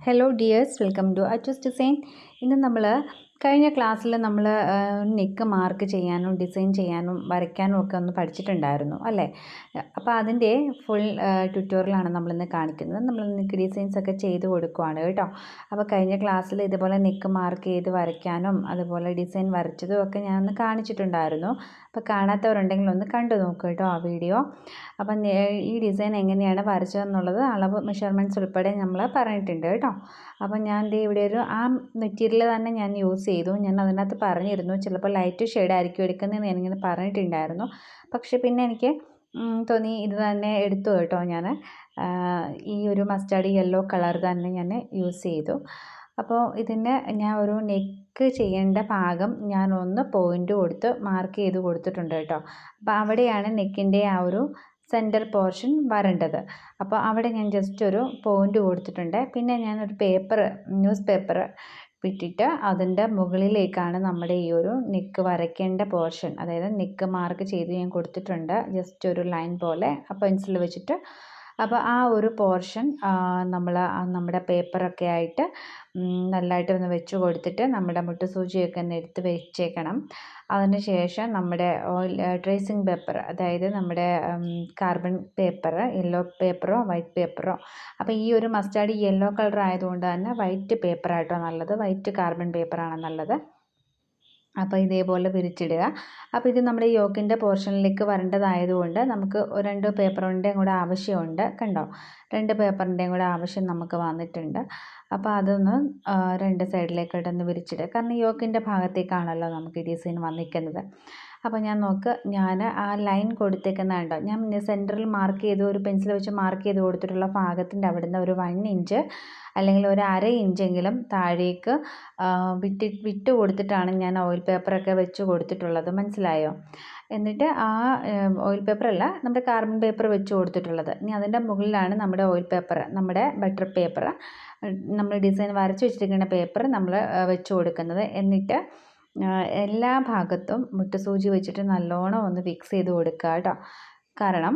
Hello dears welcome to Achus design ഇന്ന് നമ്മൾ കഴിഞ്ഞ ക്ലാസ്സിൽ നമ്മൾ നെക്ക് മാർക്ക് ചെയ്യാനും ഡിസൈൻ ചെയ്യാനും വരയ്ക്കാനും ഒക്കെ ഒന്ന് പഠിച്ചിട്ടുണ്ടായിരുന്നു അല്ലേ? അപ്പോൾ അതിന്റെ ഫുൾ ട്യൂട്ടോറിയലാണ് നമ്മളിന്ന് കാണിക്കുന്നത്. നമ്മൾ നെക്ക് ഡിസൈൻസ് ഒക്കെ ചെയ്ത് കൊടുക്കുവാണ് കേട്ടോ. അപ്പോൾ കഴിഞ്ഞ ക്ലാസ്സിൽ ഇതുപോലെ നെക്ക് മാർക്ക് ചെയ്ത് വരയ്ക്കാനും അതുപോലെ ഡിസൈൻ വരച്ചതും ഒക്കെ ഒന്ന് കാണിച്ചിട്ടുണ്ടായിരുന്നു. അപ്പോൾ കാണാത്തവരുണ്ടെങ്കിൽ ഒന്ന് കണ്ടു നോക്കൂ കേട്ടോ ആ വീഡിയോ അപ്പം ഈ ഡിസൈൻ എങ്ങനെയാണ് വരച്ചതെന്നുള്ളത് അളവ് മെഷർമെന്റ്സ് ഉൾപ്പെടെ നമ്മൾ പറഞ്ഞിട്ടുണ്ട് കേട്ടോ. അപ്പം ഞാൻ ഇവിടെ ഒരു ആ മെറ്റീരിയൽ തന്നെ ഞാൻ യൂസ് ചെയ്തു. ഞാൻ അതിനകത്ത് പറഞ്ഞിരുന്നു ചിലപ്പോൾ ലൈറ്റ് ഷെയ്ഡ് ആയിരിക്കും എടുക്കുന്നതെന്ന് ഞാനിങ്ങനെ പറഞ്ഞിട്ടുണ്ടായിരുന്നു. പക്ഷേ പിന്നെ എനിക്ക് തോന്നി ഇത് തന്നെ എടുത്തു കേട്ടോ ഞാൻ ഈ ഒരു മസ്റ്റാർഡ് യെല്ലോ കളർ തന്നെ ഞാൻ യൂസ് ചെയ്തു. അപ്പോൾ ഇതിന് ഞാൻ ഒരു നെക്ക് ചെയ്യേണ്ട ഭാഗം ഞാൻ ഒന്ന് പോയിന്റ് കൊടുത്ത് മാർക്ക് ചെയ്ത് കൊടുത്തിട്ടുണ്ട് കേട്ടോ. അപ്പോൾ അവിടെയാണ് നെക്കിന്റെ ആ ഒരു സെന്റർ പോർഷൻ വരേണ്ടത്. അപ്പോൾ അവിടെ ഞാൻ ജസ്റ്റ് ഒരു പോയിന്റ് കൊടുത്തിട്ടുണ്ട്. പിന്നെ ഞാനൊരു പേപ്പർ ന്യൂസ് പേപ്പർ വിട്ടിട്ട് അതിന്റെ മുകളിലേക്കാണ് നമ്മുടെ ഈ ഒരു നെക്ക് വരയ്ക്കേണ്ട പോർഷൻ അതായത് നെക്ക് മാർക്ക് ചെയ്ത് ഞാൻ കൊടുത്തിട്ടുണ്ട്. ജസ്റ്റ് ഒരു ലൈൻ പോലെ ആ പെൻസിൽ വെച്ചിട്ട് അപ്പോൾ ആ ഒരു പോർഷൻ നമ്മൾ നമ്മുടെ പേപ്പറൊക്കെ ആയിട്ട് നല്ലതായിട്ട് ഒന്ന് വെച്ച് കൊടുത്തിട്ട് നമ്മുടെ മുട്ടുസൂചിയൊക്കെ ഒന്ന് എടുത്ത് വെച്ചേക്കണം. അതിന് ശേഷം നമ്മുടെ ഓയിൽ ട്രേസിങ് പേപ്പർ അതായത് നമ്മുടെ കാർബൺ പേപ്പർ യെല്ലോ പേപ്പറോ വൈറ്റ് പേപ്പറോ. അപ്പോൾ ഈ ഒരു മസ്റ്റാർഡ് യെല്ലോ കളർ ആയതുകൊണ്ട് തന്നെ വൈറ്റ് പേപ്പറായിട്ടോ നല്ലത് വൈറ്റ് കാർബൺ പേപ്പറാണ് നല്ലത്. അപ്പോൾ ഇതേപോലെ വിരിച്ചിടുക അപ്പോൾ ഇത് നമ്മുടെ യോക്കിന്റെ പോർഷനിലേക്ക് വരേണ്ടതായതുകൊണ്ട് നമുക്ക് രണ്ട് പേപ്പറിന്റെയും കൂടെ ആവശ്യമുണ്ട്. കണ്ടോ? രണ്ട് പേപ്പറിന്റെയും കൂടെ ആവശ്യം നമുക്ക് വന്നിട്ടുണ്ട്. അപ്പോൾ അതൊന്ന് രണ്ട് സൈഡിലേക്കായിട്ടൊന്ന് വിരിച്ചിടുക. കാരണം യോക്കിന്റെ ഭാഗത്തേക്കാണല്ലോ നമുക്ക് ഈ ഡിസൈൻ വന്നിരിക്കുന്നത്. അപ്പോൾ ഞാൻ നോക്ക് ഞാൻ ആ ലൈൻ കൊടുത്തേക്കുന്ന കണ്ടോ ഞാൻ സെന്ററിൽ മാർക്ക് ചെയ്ത് ഒരു പെൻസിൽ വെച്ച് മാർക്ക് ചെയ്ത് കൊടുത്തിട്ടുള്ള ഭാഗത്തിന്റെ അവിടുന്ന് ഒരു വൺ ഇഞ്ച് അല്ലെങ്കിൽ ഒരു അര ഇഞ്ചെങ്കിലും താഴേക്ക് വിട്ട് വിട്ട് കൊടുത്തിട്ടാണ് ഞാൻ ഓയിൽ പേപ്പറൊക്കെ വെച്ച് കൊടുത്തിട്ടുള്ളത്. മനസ്സിലായോ? എന്നിട്ട് ആ ഓയിൽ പേപ്പറല്ല നമ്മുടെ കാർബൺ പേപ്പർ വെച്ച് കൊടുത്തിട്ടുള്ളത്. ഇനി അതിന്റെ മുകളിലാണ് നമ്മുടെ ഓയിൽ പേപ്പർ നമ്മുടെ ബട്ടർ പേപ്പർ നമ്മൾ ഡിസൈൻ വരച്ച് വെച്ചിരിക്കുന്ന പേപ്പർ നമ്മൾ വെച്ച് കൊടുക്കുന്നത്. എന്നിട്ട് എല്ലാ ഭാഗത്തും മുട്ടുസൂചി വെച്ചിട്ട് നല്ലോണം ഒന്ന് ഫിക്സ് ചെയ്ത് കൊടുക്കുക കേട്ടോ കാരണം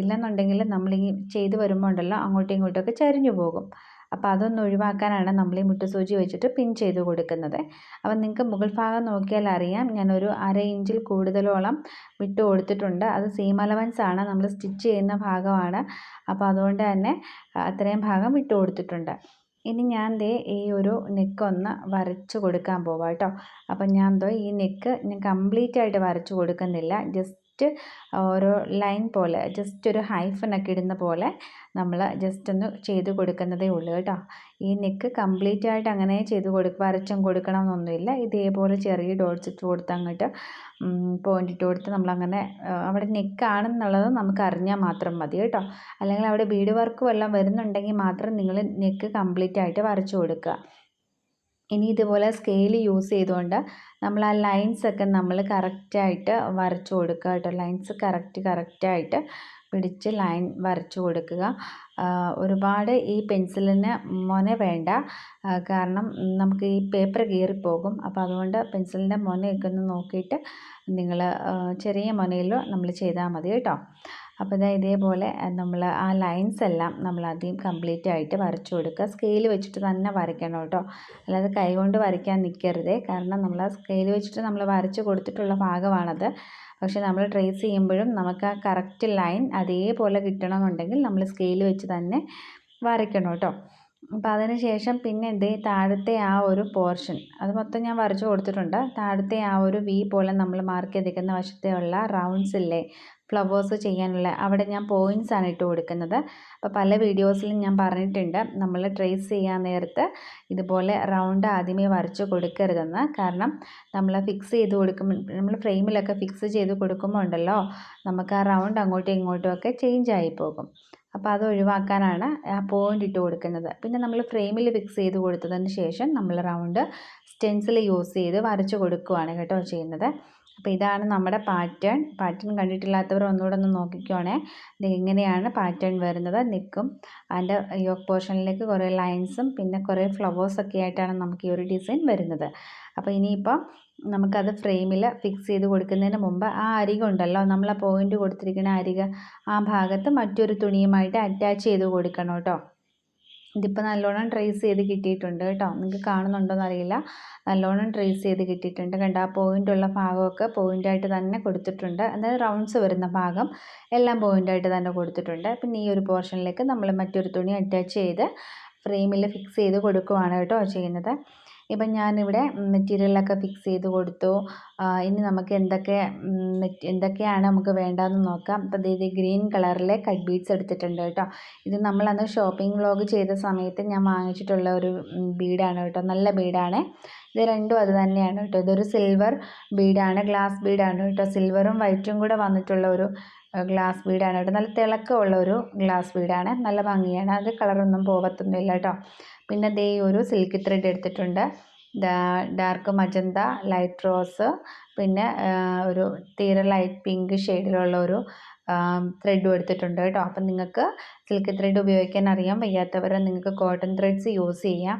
ഇല്ലെന്നുണ്ടെങ്കിൽ നമ്മൾ ഈ ചെയ്ത് വരുമ്പോൾ ഉണ്ടല്ലോ അങ്ങോട്ടും ഇങ്ങോട്ടുമൊക്കെ ചരിഞ്ഞു പോകും. അപ്പോൾ അതൊന്ന് ഒഴിവാക്കാനാണ് നമ്മൾ ഈ മുട്ടുസൂചി വെച്ചിട്ട് പിൻ ചെയ്ത് കൊടുക്കുന്നത്. അപ്പം നിങ്ങൾക്ക് മുകൾ ഭാഗം നോക്കിയാൽ അറിയാം ഞാനൊരു അര ഇഞ്ചിൽ കൂടുതലോളം വിട്ട് കൊടുത്തിട്ടുണ്ട്. അത് സീം അലവൻസ് ആണ് നമ്മൾ സ്റ്റിച്ച് ചെയ്യുന്ന ഭാഗമാണ്. അപ്പോൾ അതുകൊണ്ട് തന്നെ അത്രയും ഭാഗം വിട്ട് കൊടുത്തിട്ടുണ്ട്. ഇനി ഞാൻ ദേ ഈ ഒരു നെക്ക് ഒന്ന് വരച്ച് കൊടുക്കാൻ പോവാം കേട്ടോ. അപ്പം ഞാൻ എന്തോ ഈ നെക്ക് ഞാൻ കംപ്ലീറ്റ് ആയിട്ട് വരച്ച് കൊടുക്കുന്നില്ല. ജസ്റ്റ് ജസ്റ്റ് ഓരോ ലൈൻ പോലെ ജസ്റ്റ് ഒരു ഹൈഫനൊക്കെ ഇടുന്ന പോലെ നമ്മൾ ജസ്റ്റ് ഒന്ന് ചെയ്ത് കൊടുക്കുന്നതേ ഉള്ളൂ കേട്ടോ. ഈ നെക്ക് കംപ്ലീറ്റ് ആയിട്ട് അങ്ങനെ ചെയ്ത് കൊടുക്കുക വരച്ചും കൊടുക്കണമെന്നൊന്നുമില്ല. ഇതേപോലെ ചെറിയ ഡോട്ട്സ് ഇട്ട് കൊടുത്ത് അങ്ങോട്ട് പോയിന്റ് ഇട്ട് കൊടുത്ത് നമ്മളങ്ങനെ അവിടെ നെക്കാണെന്നുള്ളത് നമുക്ക് അറിഞ്ഞാൽ മാത്രം മതി കേട്ടോ. അല്ലെങ്കിൽ അവിടെ ബീഡ് വർക്ക് വല്ലതും വരുന്നുണ്ടെങ്കിൽ മാത്രം നിങ്ങൾ നെക്ക് കംപ്ലീറ്റ് ആയിട്ട് വരച്ചു കൊടുക്കുക. ഇനി ഇതുപോലെ സ്കെയിൽ യൂസ് ചെയ്തുകൊണ്ട് നമ്മൾ ആ ലൈൻസൊക്കെ നമ്മൾ കറക്റ്റായിട്ട് വരച്ചു കൊടുക്കുക കേട്ടോ. ലൈൻസ് കറക്റ്റ് കറക്റ്റായിട്ട് പിടിച്ച് ലൈൻ വരച്ചു കൊടുക്കുക. ഒരുപാട് ഈ പെൻസിലിന് മൊന വേണ്ട. കാരണം നമുക്ക് ഈ പേപ്പർ കീറിപ്പോകും. അപ്പോൾ അതുകൊണ്ട് പെൻസിലിന്റെ മൊനയൊക്കെ ഒന്ന് നോക്കിയിട്ട് നിങ്ങൾ ചെറിയ മൊനയിൽ നമ്മൾ ചെയ്താൽ മതി കേട്ടോ. അപ്പോൾ ഇതാ ഇതേപോലെ നമ്മൾ ആ ലൈൻസ് എല്ലാം നമ്മൾ ആദ്യം കംപ്ലീറ്റ് ആയിട്ട് വരച്ചു കൊടുക്കുക. സ്കെയിൽ വെച്ചിട്ട് തന്നെ വരയ്ക്കണം കേട്ടോ. അല്ലാതെ കൈകൊണ്ട് വരയ്ക്കാൻ നിൽക്കരുതേ കാരണം നമ്മൾ ആ സ്കെയിൽ വെച്ചിട്ട് നമ്മൾ വരച്ച് കൊടുത്തിട്ടുള്ള ഭാഗമാണത്. പക്ഷേ നമ്മൾ ട്രേസ് ചെയ്യുമ്പോഴും നമുക്ക് ആ കറക്റ്റ് ലൈൻ അതേപോലെ കിട്ടണമെന്നുണ്ടെങ്കിൽ നമ്മൾ സ്കെയിൽ വെച്ച് തന്നെ വരയ്ക്കണം കേട്ടോ. അപ്പം അതിന് ശേഷം പിന്നെ എന്ത് താഴത്തെ ആ ഒരു പോർഷൻ അത് മൊത്തം ഞാൻ വരച്ച് കൊടുത്തിട്ടുണ്ട്. താഴത്തെ ആ ഒരു വി പോലെ നമ്മൾ മാർക്ക് ചെയ്തിരിക്കുന്ന വശത്തെ ഉള്ള റൗണ്ട്സ് ഇല്ലേ ഫ്ലവേഴ്സ് ചെയ്യാനുള്ള അവിടെ ഞാൻ പോയിന്റ്സ് ആണ് ഇട്ട് കൊടുക്കുന്നത്. അപ്പോൾ പല വീഡിയോസിലും ഞാൻ പറഞ്ഞിട്ടുണ്ട്. നമ്മൾ ട്രേസ് ചെയ്യാൻ നേരത്ത് ഇതുപോലെ റൗണ്ട് ആദ്യമേ വരച്ച് കൊടുക്കരുതെന്ന്. കാരണം നമ്മൾ ഫിക്സ് ചെയ്ത് കൊടുക്കുമ്പോൾ നമ്മൾ ഫ്രെയിമിലൊക്കെ ഫിക്സ് ചെയ്ത് കൊടുക്കുമ്പോൾ ഉണ്ടല്ലോ നമുക്ക് ആ റൗണ്ട് അങ്ങോട്ടും ഇങ്ങോട്ടും ഒക്കെ ചേഞ്ച് ആയി പോകും. അപ്പോൾ അത് ഒഴിവാക്കാനാണ് ആ പോയിന്റ് ഇട്ട് കൊടുക്കുന്നത്. പിന്നെ നമ്മൾ ഫ്രെയിമിൽ ഫിക്സ് ചെയ്ത് കൊടുത്തതിന് ശേഷം നമ്മൾ റൗണ്ട് സ്റ്റെൻസിൽ യൂസ് ചെയ്ത് വരച്ച് കൊടുക്കുകയാണ് കേട്ടോ ചെയ്യുന്നത്. അപ്പോൾ ഇതാണ് നമ്മുടെ പാറ്റേൺ പാറ്റേൺ കണ്ടിട്ടില്ലാത്തവർ ഒന്നുകൂടെ ഒന്ന് നോക്കിക്കോണേ. ഇത് എങ്ങനെയാണ് പാറ്റേൺ വരുന്നത്. നിൽക്കും അതിന്റെ യോക്ക് പോർഷനിലേക്ക് കുറേ ലൈൻസും പിന്നെ കുറേ ഫ്ലവേഴ്സൊക്കെ ആയിട്ടാണ് നമുക്ക് ഈ ഒരു ഡിസൈൻ വരുന്നത്. അപ്പോൾ ഇനിയിപ്പോൾ നമുക്കത് ഫ്രെയിമിൽ ഫിക്സ് ചെയ്ത് കൊടുക്കുന്നതിന് മുമ്പ് ആ അരിക ഉണ്ടല്ലോ നമ്മൾ ആ പോയിന്റ് കൊടുത്തിരിക്കുന്ന അരിക ആ ഭാഗത്ത് മറ്റൊരു തുണിയുമായിട്ട് അറ്റാച്ച് ചെയ്ത് കൊടുക്കണം കേട്ടോ. ഇതിപ്പോൾ നല്ലോണം ട്രേസ് ചെയ്ത് കിട്ടിയിട്ടുണ്ട് കേട്ടോ. നിങ്ങൾക്ക് കാണുന്നുണ്ടോയെന്ന് അറിയില്ല നല്ലോണം ട്രേസ് ചെയ്ത് കിട്ടിയിട്ടുണ്ട്. കണ്ട? ആ പോയിന്റുള്ള ഭാഗമൊക്കെ പോയിന്റായിട്ട് തന്നെ കൊടുത്തിട്ടുണ്ട്. അതായത് റൗണ്ട്സ് വരുന്ന ഭാഗം എല്ലാം പോയിന്റായിട്ട് തന്നെ കൊടുത്തിട്ടുണ്ട്. പിന്നെ ഈ ഒരു പോർഷനിലേക്ക് നമ്മൾ മറ്റൊരു തുണി അറ്റാച്ച് ചെയ്ത് ഫ്രെയിമിൽ ഫിക്സ് ചെയ്ത് കൊടുക്കുവാണ് കേട്ടോ ചെയ്യുന്നത്. ഇപ്പം ഞാനിവിടെ മെറ്റീരിയലൊക്കെ ഫിക്സ് ചെയ്ത് കൊടുത്തു. ഇനി നമുക്ക് എന്തൊക്കെ എന്തൊക്കെയാണ് നമുക്ക് വേണ്ടതെന്ന് നോക്കാം. അപ്പം ഇത് ഗ്രീൻ കളറിലെ കട്ട് ബീഡ്സ് എടുത്തിട്ടുണ്ട് കേട്ടോ. ഇത് നമ്മളന്ന് ഷോപ്പിംഗ് വ്ളോഗ് ചെയ്ത സമയത്ത് ഞാൻ വാങ്ങിച്ചിട്ടുള്ള ഒരു ബീഡാണ് കേട്ടോ. നല്ല ബീഡാണ്. ഇത് രണ്ടും അത് തന്നെയാണ് കേട്ടോ. ഇതൊരു സിൽവർ ബീഡാണ് ഗ്ലാസ് ബീഡാണ് കേട്ടോ. സിൽവറും വൈറ്റും കൂടെ വന്നിട്ടുള്ള ഒരു ഗ്ലാസ് വീടാണ്. കേട്ടോ നല്ല തിളക്കമുള്ള ഒരു ഗ്ലാസ് വീടാണ്. നല്ല ഭംഗിയാണ്. അത് കളറൊന്നും പോകത്തൊന്നുമില്ല കേട്ടോ. പിന്നെ ദേ ഒരു സിൽക്ക് ത്രെഡ് എടുത്തിട്ടുണ്ട്. ഡാർക്ക് മജന്ത ലൈറ്റ് റോസ് പിന്നെ ഒരു തീരെ ലൈറ്റ് പിങ്ക് ഷെയ്ഡിലുള്ള ഒരു ത്രെഡും എടുത്തിട്ടുണ്ട് കേട്ടോ. അപ്പം നിങ്ങൾക്ക് സിൽക്ക് ത്രെഡ് ഉപയോഗിക്കാൻ അറിയാൻ വയ്യാത്തവരെ നിങ്ങൾക്ക് കോട്ടൺ ത്രെഡ്സ് യൂസ് ചെയ്യാം.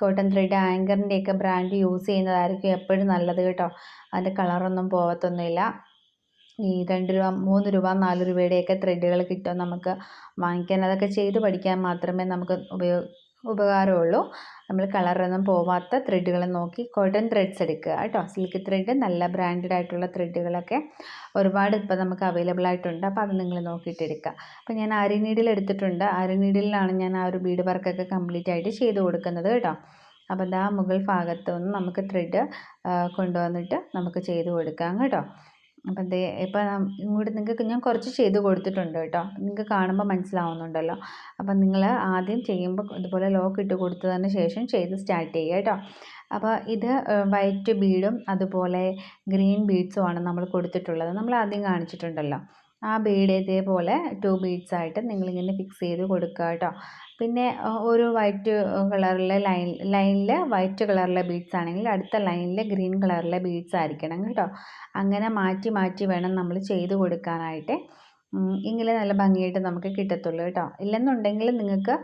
കോട്ടൺ ത്രെഡ് ആങ്കറിന്റെയൊക്കെ ബ്രാൻഡ് യൂസ് ചെയ്യുന്നതായിരിക്കും എപ്പോഴും നല്ലത് കേട്ടോ. അതിന്റെ കളറൊന്നും പോകത്തൊന്നുമില്ല. ഈ രണ്ട് രൂപ മൂന്ന് രൂപ നാല് രൂപയുടെയൊക്കെ ത്രെഡുകൾ കിട്ടും നമുക്ക്. വാങ്ങിക്കാൻ അതൊക്കെ ചെയ്ത് പഠിക്കാൻ മാത്രമേ നമുക്ക് ഉപയോഗ ഉപകാരമുള്ളൂ. നമ്മൾ കളറൊന്നും പോവാത്ത ത്രെഡുകൾ നോക്കി കോട്ടൺ ത്രെഡ്സ് എടുക്കുക കേട്ടോ. സിൽക്ക് ത്രെഡ് നല്ല ബ്രാൻഡഡ് ആയിട്ടുള്ള ത്രെഡുകളൊക്കെ ഒരുപാട് ഇപ്പോൾ നമുക്ക് അവൈലബിൾ ആയിട്ടുണ്ട്. അപ്പോൾ അത് നിങ്ങൾ നോക്കിയിട്ട് എടുക്കുക. അപ്പോൾ ഞാൻ അരി നീഡിൽ എടുത്തിട്ടുണ്ട്. അരി നീഡിലാണ് ഞാൻ ആ ഒരു ബീഡ് വർക്കൊക്കെ കംപ്ലീറ്റ് ആയിട്ട് ചെയ്ത് കൊടുക്കുന്നത് കേട്ടോ. അപ്പോൾ ദാ മുകൾ ഭാഗത്തു നിന്ന് നമുക്ക് ത്രെഡ് കൊണ്ടുവന്നിട്ട് നമുക്ക് ചെയ്ത് കൊടുക്കാം കേട്ടോ. അപ്പം ദേ ഇപ്പം ഇങ്ങോട്ട് നിങ്ങൾക്ക് ഞാൻ കുറച്ച് ചെയ്ത് കൊടുത്തിട്ടുണ്ട് കേട്ടോ. നിങ്ങൾക്ക് കാണുമ്പോൾ മനസ്സിലാവുന്നുണ്ടല്ലോ. അപ്പം നിങ്ങൾ ആദ്യം ചെയ്യുമ്പോൾ ഇതുപോലെ ലോക്ക് ഇട്ട് കൊടുത്തതിന് ശേഷം ചെയ്ത് സ്റ്റാർട്ട് ചെയ്യുക കേട്ടോ. അപ്പോൾ ഇത് വൈറ്റ് ബീഡും അതുപോലെ ഗ്രീൻ ബീഡ്സുമാണ് നമ്മൾ കൊടുത്തിട്ടുള്ളത്. നമ്മൾ ആദ്യം കാണിച്ചിട്ടുണ്ടല്ലോ. ആ ബീഡ് ഇതേപോലെ ടു ബീഡ്സ് ആയിട്ട് നിങ്ങളിങ്ങനെ ഫിക്സ് ചെയ്ത് കൊടുക്കുക കേട്ടോ പിന്നെ ഒരു വൈറ്റ് കളറിലെ ലൈൻ ലൈനിൽ വൈറ്റ് കളറിലെ ബീഡ്സ് ആണെങ്കിൽ അടുത്ത ലൈനിൽ ഗ്രീൻ കളറിലെ ബീഡ്സ് ആയിരിക്കണം കേട്ടോ അങ്ങനെ മാറ്റി മാറ്റി വേണം നമ്മൾ ചെയ്ത് കൊടുക്കാനായിട്ട്. എങ്കിലേ നല്ല ഭംഗിയായിട്ട് നമുക്ക് കിട്ടത്തുള്ളൂ കേട്ടോ. ഇല്ലെന്നുണ്ടെങ്കിൽ നിങ്ങൾക്ക്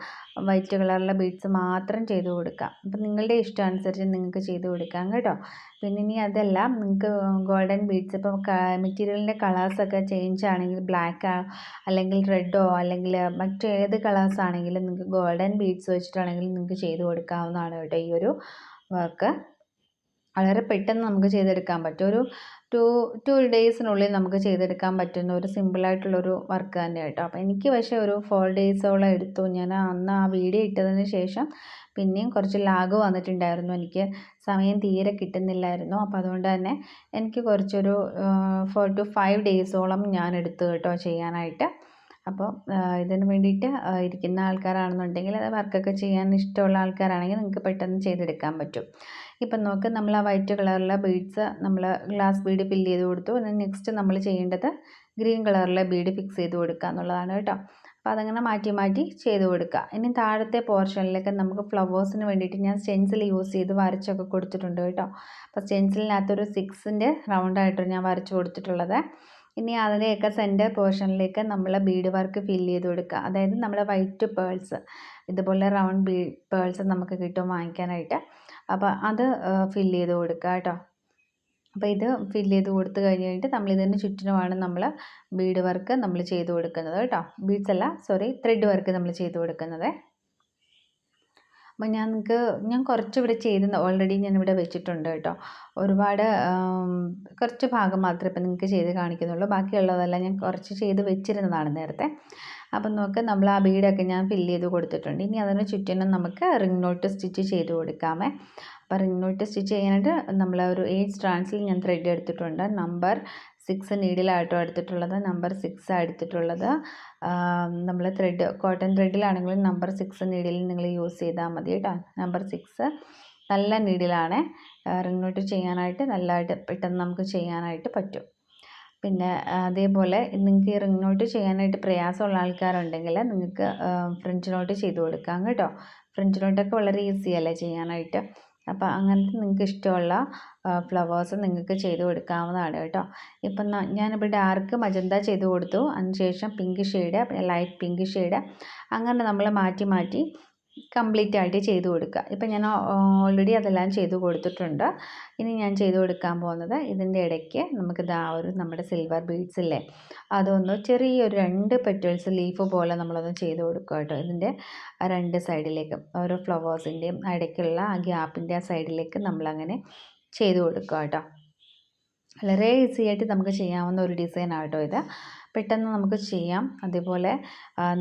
വൈറ്റ് കളറിലെ ബീഡ്സ് മാത്രം ചെയ്ത് കൊടുക്കാം. അപ്പം നിങ്ങളുടെ ഇഷ്ടം അനുസരിച്ച് നിങ്ങൾക്ക് ചെയ്ത് കൊടുക്കാം കേട്ടോ. പിന്നെ ഇനി അതല്ല നിങ്ങൾക്ക് ഗോൾഡൻ ബീഡ്സ് ഇപ്പോൾ മെറ്റീരിയലിന്റെ കളേഴ്സൊക്കെ ചേഞ്ച് ആണെങ്കിൽ ബ്ലാക്ക് അല്ലെങ്കിൽ റെഡോ അല്ലെങ്കിൽ മറ്റേത് കളേഴ്സ് ആണെങ്കിലും നിങ്ങൾക്ക് ഗോൾഡൻ ബീഡ്സ് വെച്ചിട്ടാണെങ്കിൽ നിങ്ങൾക്ക് ചെയ്ത് കൊടുക്കാവുന്നതാണ് കേട്ടോ ഈ ഒരു വർക്ക് വളരെ പെട്ടെന്ന് നമുക്ക് ചെയ്തെടുക്കാൻ പറ്റും. ഒരു ടു ടു ഡേയ്സിനുള്ളിൽ നമുക്ക് ചെയ്തെടുക്കാൻ പറ്റുന്ന ഒരു സിമ്പിളായിട്ടുള്ളൊരു വർക്ക് തന്നെ കേട്ടോ. അപ്പോൾ എനിക്ക് പക്ഷേ ഒരു ഫോർ ഡേയ്സോളം എടുത്തു. ഞാൻ അന്ന് ആ വീഡിയോ ഇട്ടതിന് ശേഷം പിന്നെയും കുറച്ച് ലാഗ് വന്നിട്ടുണ്ടായിരുന്നു. എനിക്ക് സമയം തീരെ കിട്ടുന്നില്ലായിരുന്നു. അപ്പോൾ അതുകൊണ്ട് തന്നെ എനിക്ക് കുറച്ചൊരു ഫോർ ടു ഫൈവ് ഡേയ്സോളം ഞാൻ എടുത്തു കേട്ടോ ചെയ്യാനായിട്ട്. അപ്പോൾ ഇതിന് വേണ്ടിയിട്ട് ഇരിക്കുന്ന ആൾക്കാരാണെന്നുണ്ടെങ്കിൽ അത് വർക്കൊക്കെ ചെയ്യാൻ ഇഷ്ടമുള്ള ആൾക്കാരാണെങ്കിൽ നിങ്ങൾക്ക് പെട്ടെന്ന് ചെയ്തെടുക്കാൻ പറ്റും. ഇപ്പം നോക്ക് നമ്മൾ ആ വൈറ്റ് കളറിലെ ബീഡ്സ് നമ്മൾ ഗ്ലാസ് ബീഡ് ഫില്ല് ചെയ്ത് കൊടുത്തു. നെക്സ്റ്റ് നമ്മൾ ചെയ്യേണ്ടത് ഗ്രീൻ കളറിലെ ബീഡ് ഫിക്സ് ചെയ്ത് കൊടുക്കുക എന്നുള്ളതാണ് കേട്ടോ. അപ്പോൾ അതങ്ങനെ മാറ്റി മാറ്റി ചെയ്ത് കൊടുക്കുക. ഇനി താഴത്തെ പോർഷനിലൊക്കെ നമുക്ക് ഫ്ലവേഴ്സിന് വേണ്ടിയിട്ട് ഞാൻ സ്റ്റെൻസിൽ യൂസ് ചെയ്ത് വരച്ചൊക്കെ കൊടുത്തിട്ടുണ്ട് കേട്ടോ. അപ്പോൾ സ്റ്റെൻസിലിനകത്തൊരു സിക്സിന്റെ റൗണ്ടായിട്ടാണ് ഞാൻ വരച്ച് കൊടുത്തിട്ടുള്ളത്. ഇനി അതിന്റെയൊക്കെ സെന്റർ പോർഷനിലേക്ക് നമ്മൾ ബീഡ് വർക്ക് ഫില്ല് ചെയ്ത് കൊടുക്കുക. അതായത് നമ്മുടെ വൈറ്റ് പേൾസ് ഇതുപോലെ റൗണ്ട് ബീ പേൾസ് നമുക്ക് കിട്ടും വാങ്ങിക്കാനായിട്ട്. അപ്പോൾ അത് ഫില്ല് ചെയ്ത് കൊടുക്കുക കേട്ടോ അപ്പോൾ ഇത് ഫില്ല് ചെയ്ത് കൊടുത്ത് കഴിഞ്ഞിട്ട് നമ്മൾ ഇതിന് ചുറ്റിനുമാണ് നമ്മൾ ബീഡ് വർക്ക് നമ്മൾ ചെയ്ത് കൊടുക്കുന്നത് കേട്ടോ ബീഡ്സ് അല്ല സോറി ത്രെഡ് വർക്ക് നമ്മൾ ചെയ്ത് കൊടുക്കുന്നത്. അപ്പോൾ ഞാൻ നിങ്ങൾക്ക് ഞാൻ കുറച്ച് ഇവിടെ ചെയ്ത് ഓൾറെഡി ഞാൻ ഇവിടെ വെച്ചിട്ടുണ്ട് കേട്ടോ ഒരുപാട് കുറച്ച് ഭാഗം മാത്രമേ ഇപ്പം നിങ്ങൾക്ക് ചെയ്ത് കാണിക്കുന്നുള്ളൂ. ബാക്കിയുള്ളതെല്ലാം ഞാൻ കുറച്ച് ചെയ്ത് വെച്ചിരുന്നതാണ് നേരത്തെ. അപ്പം നോക്ക് നമ്മൾ ആ ബീഡൊക്കെ ഞാൻ ഫില്ല് ചെയ്ത് കൊടുത്തിട്ടുണ്ട്. ഇനി അതിന് ചുറ്റിനും നമുക്ക് റിംഗ് നോട്ട് സ്റ്റിച്ച് ചെയ്ത് കൊടുക്കാമേ. അപ്പോൾ റിംഗ് നോട്ട് സ്റ്റിച്ച് ചെയ്യാനായിട്ട് നമ്മൾ ഒരു എയ്റ്റ് സ്ട്രാൻസിൽ ഞാൻ ത്രെഡ് എടുത്തിട്ടുണ്ട്. നമ്പർ സിക്സ് നീഡിലായിട്ടോ എടുത്തിട്ടുള്ളത് നമ്പർ സിക്സ് എടുത്തിട്ടുള്ളത്. നമ്മൾ ത്രെഡ് കോട്ടൺ ത്രെഡിലാണെങ്കിലും നമ്പർ സിക്സ് നീഡിൽ നിങ്ങൾ യൂസ് ചെയ്താൽ മതി കേട്ടോ. നമ്പർ സിക്സ് നല്ല നീഡിലാണ് റിംഗ് നോട്ട് ചെയ്യാനായിട്ട് നല്ലതായിട്ട് പെട്ടെന്ന് നമുക്ക് ചെയ്യാനായിട്ട് പറ്റും. പിന്നെ അതേപോലെ നിങ്ങൾക്ക് ഈ റിംഗ് നോട്ട് ചെയ്യാനായിട്ട് പ്രയാസമുള്ള ആൾക്കാരുണ്ടെങ്കിൽ നിങ്ങൾക്ക് ഫ്രഞ്ച് നോട്ട് ചെയ്ത് കൊടുക്കാം കേട്ടോ. ഫ്രഞ്ച് നോട്ടൊക്കെ വളരെ ഈസി അല്ലേ ചെയ്യാനായിട്ട്. അപ്പോൾ അങ്ങനത്തെ നിങ്ങൾക്ക് ഇഷ്ടമുള്ള ഫ്ലവേഴ്സ് നിങ്ങൾക്ക് ചെയ്ത് കൊടുക്കാവുന്നതാണ് കേട്ടോ. ഇപ്പം ഞാനിപ്പോൾ ഡാർക്ക് മജന്ത ചെയ്ത് കൊടുത്തു. അതിനുശേഷം pink shade light pink shade അങ്ങനെ നമ്മൾ മാറ്റി മാറ്റി കംപ്ലീറ്റ് ആയിട്ട് ചെയ്തു കൊടുക്കുക. ഇപ്പം ഞാൻ ഓൾറെഡി അതെല്ലാം ചെയ്തു കൊടുത്തിട്ടുണ്ട്. ഇനി ഞാൻ ചെയ്തു കൊടുക്കാൻ പോകുന്നത് ഇതിന്റെ ഇടയ്ക്ക് നമുക്ക് ദാ ഒരു നമ്മുടെ സിൽവർ ബീഡ്സ് ഇല്ലേ? അതൊന്ന് ചെറിയൊരു രണ്ട് പെറ്റൽസ് ലീഫ് പോലെ നമ്മളൊന്ന് ചെയ്തു കൊടുക്കുക കേട്ടോ. ഇതിന്റെ രണ്ട് സൈഡിലേക്കും ഓരോ ഫ്ലവേഴ്സിന്റെയും ഇടയ്ക്കുള്ള ആ ഗ്യാപ്പിന്റെ ആ സൈഡിലേക്ക് നമ്മളങ്ങനെ ചെയ്തു കൊടുക്കുക കേട്ടോ. വളരെ ഈസി ആയിട്ട് നമുക്ക് ചെയ്യാവുന്ന ഒരു ഡിസൈനാണ് ആട്ടോ ഇത്. പെട്ടെന്ന് നമുക്ക് ചെയ്യാം. അതേപോലെ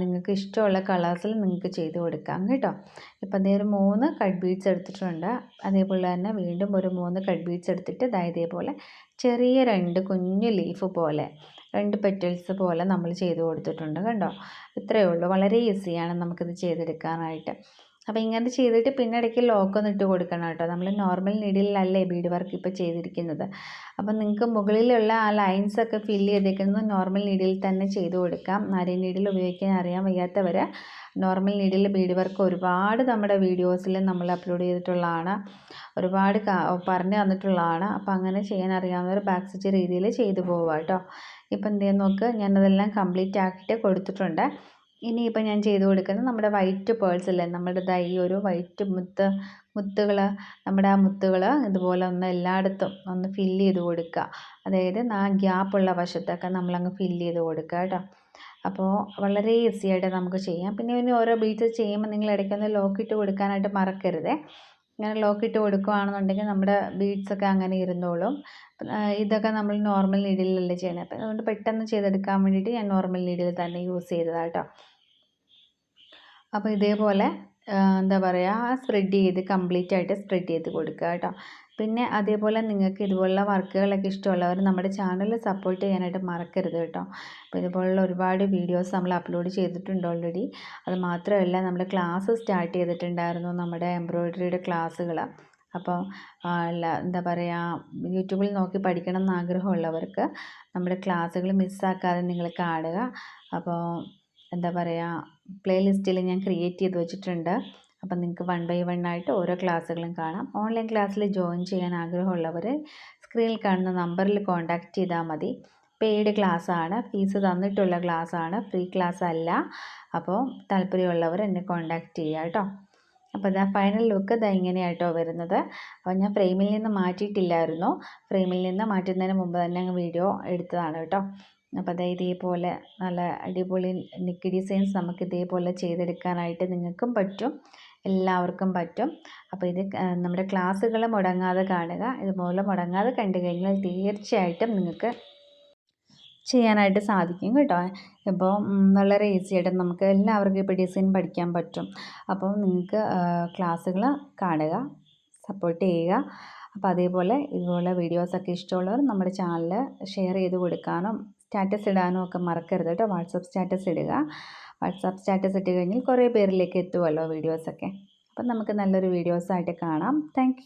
നിങ്ങൾക്ക് ഇഷ്ടമുള്ള കളേഴ്സിൽ നിങ്ങൾക്ക് ചെയ്ത് കൊടുക്കാം കേട്ടോ. ഇപ്പം അതേ ഒരു മൂന്ന് കട്ട് ബീഡ്സ് എടുത്തിട്ടുണ്ട്. അതേപോലെ തന്നെ വീണ്ടും ഒരു മൂന്ന് കട്ട് ബീഡ്സ് എടുത്തിട്ട് ഇതാ ഇതേപോലെ ചെറിയ രണ്ട് കുഞ്ഞു ലീഫ് പോലെ രണ്ട് പെറ്റൽസ് പോലെ നമ്മൾ ചെയ്ത് കൊടുത്തിട്ടുണ്ട് കണ്ടോ? ഇത്രയേ ഉള്ളൂ. വളരെ ഈസിയാണ് നമുക്കിത് ചെയ്തെടുക്കാനായിട്ട്. അപ്പോൾ ഇങ്ങനെ ചെയ്തിട്ട് പിന്നെ ഇടയ്ക്ക് ലോക്കൊന്ന് ഇട്ട് കൊടുക്കണം കേട്ടോ. നമ്മൾ നോർമൽ നീഡിലല്ലേ ബീഡ് വർക്ക് ഇപ്പോൾ ചെയ്തിരിക്കുന്നത്. അപ്പം നിങ്ങൾക്ക് മുകളിലുള്ള ആ ലൈൻസ് ഒക്കെ ഫില്ല് ചെയ്തേക്കുന്നത് നോർമൽ നീഡിൽ തന്നെ ചെയ്ത് കൊടുക്കാം. നരി നീഡിൽ ഉപയോഗിക്കാൻ അറിയാൻ വയ്യാത്തവർ നോർമൽ നീഡിൽ ബീഡ് വർക്ക് ഒരുപാട് നമ്മുടെ വീഡിയോസിൽ നമ്മൾ അപ്ലോഡ് ചെയ്തിട്ടുള്ളതാണ്. ഒരുപാട് പറഞ്ഞു തന്നിട്ടുള്ളതാണ്. അപ്പോൾ അങ്ങനെ ചെയ്യാൻ അറിയാവുന്നവർ ബാക്ക് സ്റ്റിച്ച് രീതിയിൽ ചെയ്തു പോവുക കേട്ടോ. ഇപ്പം എന്തെയ്യാൻ നോക്ക്? ഞാനതെല്ലാം കംപ്ലീറ്റ് ആക്കിയിട്ട് കൊടുത്തിട്ടുണ്ട്. ഇനിയിപ്പോൾ ഞാൻ ചെയ്ത് കൊടുക്കുന്നത് നമ്മുടെ വൈറ്റ് പേൾസ് അല്ലേ നമ്മുടെ ദാ ഈ ഒരു വൈറ്റ് മുത്ത് മുത്തുകൾ നമ്മുടെ ആ മുത്തുകൾ ഇതുപോലെ ഒന്ന് എല്ലായിടത്തും ഒന്ന് ഫില്ല് ചെയ്ത് കൊടുക്കുക. അതായത് ആ ഗ്യാപ്പുള്ള വശത്തൊക്കെ നമ്മളങ്ങ് ഫില്ല് ചെയ്ത് കൊടുക്കുക കേട്ടോ. അപ്പോൾ വളരെ ഈസി ആയിട്ട് നമുക്ക് ചെയ്യാം. പിന്നെ ഇനി ഓരോ ബീഡ്സ് ചെയ്യുമ്പോൾ നിങ്ങൾ ഇടയ്ക്കൊന്ന് ലോക്ക് ഇട്ട് കൊടുക്കാനായിട്ട് മറക്കരുത്. ഇങ്ങനെ ലോക്ക് ഇട്ട് കൊടുക്കുകയാണെന്നുണ്ടെങ്കിൽ നമ്മുടെ ബീഡ്സൊക്കെ അങ്ങനെ ഇരുന്നോളും. ഇതൊക്കെ നമ്മൾ നോർമൽ നീഡിലല്ലേ ചെയ്യണത് അപ്പം അതുകൊണ്ട് പെട്ടെന്ന് ചെയ്തെടുക്കാൻ വേണ്ടിയിട്ട് ഞാൻ നോർമൽ നീഡിൽ തന്നെ യൂസ് ചെയ്തതാണ് കേട്ടോ അപ്പോൾ ഇതേപോലെ എന്താ പറയുക സ്പ്രെഡ് ചെയ്ത് കംപ്ലീറ്റ് ആയിട്ട് സ്പ്രെഡ് ചെയ്ത് കൊടുക്കുക കേട്ടോ പിന്നെ അതേപോലെ നിങ്ങൾക്ക് ഇതുപോലുള്ള വർക്കുകളൊക്കെ ഇഷ്ടമുള്ളവർ നമ്മുടെ ചാനൽ സപ്പോർട്ട് ചെയ്യാനായിട്ട് മറക്കരുത് കേട്ടോ. അപ്പോൾ ഇതുപോലുള്ള ഒരുപാട് വീഡിയോസ് നമ്മൾ അപ്ലോഡ് ചെയ്തിട്ടുണ്ട് ഓൾറെഡി അത് മാത്രമല്ല നമ്മൾ ക്ലാസ് സ്റ്റാർട്ട് ചെയ്തിട്ടുണ്ടായിരുന്നു നമ്മുടെ എംബ്രോയ്ഡറിയുടെ ക്ലാസ്സുകൾ. അപ്പോൾ എന്താ പറയുക യൂട്യൂബിൽ നോക്കി പഠിക്കണം എന്ന് ആഗ്രഹമുള്ളവർക്ക് നമ്മുടെ ക്ലാസ്സുകൾ മിസ്സാക്കാതെ നിങ്ങൾ കാണുക. അപ്പോൾ എന്താ പറയുക പ്ലേലിസ്റ്റിൽ ഞാൻ ക്രിയേറ്റ് ചെയ്ത് വെച്ചിട്ടുണ്ട്. അപ്പം നിങ്ങൾക്ക് വൺ ബൈ വൺ ആയിട്ട് ഓരോ ക്ലാസ്സുകളും കാണാം. ഓൺലൈൻ ക്ലാസ്സിൽ ജോയിൻ ചെയ്യാൻ ആഗ്രഹമുള്ളവർ സ്ക്രീനിൽ കാണുന്ന നമ്പറിൽ കോൺടാക്റ്റ് ചെയ്താൽ മതി. പെയ്ഡ് ആണ്. ഫീസ് തന്നിട്ടുള്ള ക്ലാസ് ആണ്. ഫ്രീ ക്ലാസ് അല്ല. അപ്പോൾ താല്പര്യമുള്ളവർ എന്നെ കോൺടാക്റ്റ് ചെയ്യുക കേട്ടോ അപ്പോൾ ഇതാ ഫൈനൽ ലുക്ക് ഇതാ ഇങ്ങനെയായിട്ടോ വരുന്നത്. അപ്പോൾ ഞാൻ ഫ്രെയിമിൽ നിന്ന് മാറ്റിയിട്ടില്ലായിരുന്നു. ഫ്രെയിമിൽ നിന്ന് മാറ്റുന്നതിന് മുമ്പ് തന്നെ വീഡിയോ എടുത്തതാണ് കേട്ടോ അപ്പോൾ അതായത് ഇതേപോലെ നല്ല അടിപൊളി നിക്ക് ഡിസൈൻസ് നമുക്ക് ഇതേപോലെ ചെയ്തെടുക്കാനായിട്ട് നിങ്ങൾക്കും പറ്റും. എല്ലാവർക്കും പറ്റും. അപ്പോൾ ഇത് നമ്മുടെ ക്ലാസ്സുകൾ മുടങ്ങാതെ കാണുക. ഇതുപോലെ മുടങ്ങാതെ കണ്ടു കഴിഞ്ഞാൽ തീർച്ചയായിട്ടും നിങ്ങൾക്ക് ചെയ്യാനായിട്ട് സാധിക്കും കേട്ടോ. ഇപ്പോൾ വളരെ ഈസി ആയിട്ട് നമുക്ക് എല്ലാവർക്കും ഇപ്പോൾ ഡിസൈൻ പഠിക്കാൻ പറ്റും. അപ്പോൾ നിങ്ങൾക്ക് ക്ലാസ്സുകൾ കാണുക സപ്പോർട്ട് ചെയ്യുക. അപ്പോൾ അതേപോലെ ഇതുപോലെ വീഡിയോസൊക്കെ ഇഷ്ടമുള്ളവർ നമ്മുടെ ചാനൽ ഷെയർ ചെയ്ത് കൊടുക്കാനും സ്റ്റാറ്റസ് ഇടാനും ഒക്കെ മറക്കരുത് കേട്ടോ. വാട്സപ്പ് സ്റ്റാറ്റസ് ഇടുക. വാട്സപ്പ് സ്റ്റാറ്റസ് ഇട്ട് കഴിഞ്ഞാൽ കുറേ പേരിലേക്ക് എത്തുമല്ലോ വീഡിയോസൊക്കെ. അപ്പം നമുക്ക് നല്ലൊരു വീഡിയോസായിട്ട് കാണാം. താങ്ക്